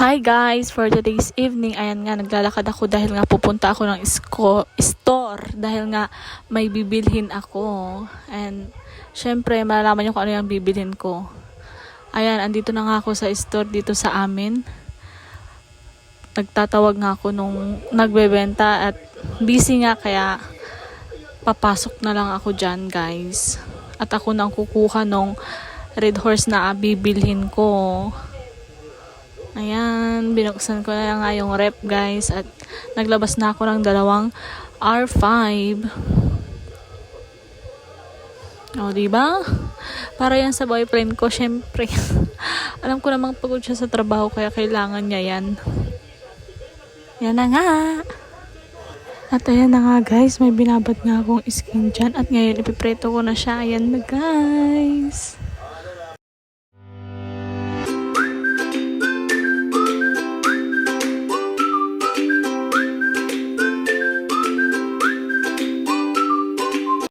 Hi guys! For today's evening, ayan nga, naglalakad ako dahil nga pupunta ako ng isko, store dahil nga may bibilhin ako. And syempre, malalaman nyo kung ano yung bibilhin ko. Ayan, andito na nga ako sa store dito sa amin. Nagtatawag nga ako nung nagbebenta at busy nga kaya papasok na lang ako dyan guys. At ako nang kukuha nung red horse na bibilhin ko. Ayan, binuksan ko na nga yung rep guys at naglabas na ako ng dalawang R5. O, di ba? Para yan sa boyfriend ko, syempre. Alam ko namang pagod siya sa trabaho kaya kailangan niya yan. Yan na nga. At ayan na nga guys, may binabad nga akong skin dyan. At ngayon ipipreto ko na siya. Ayan na guys.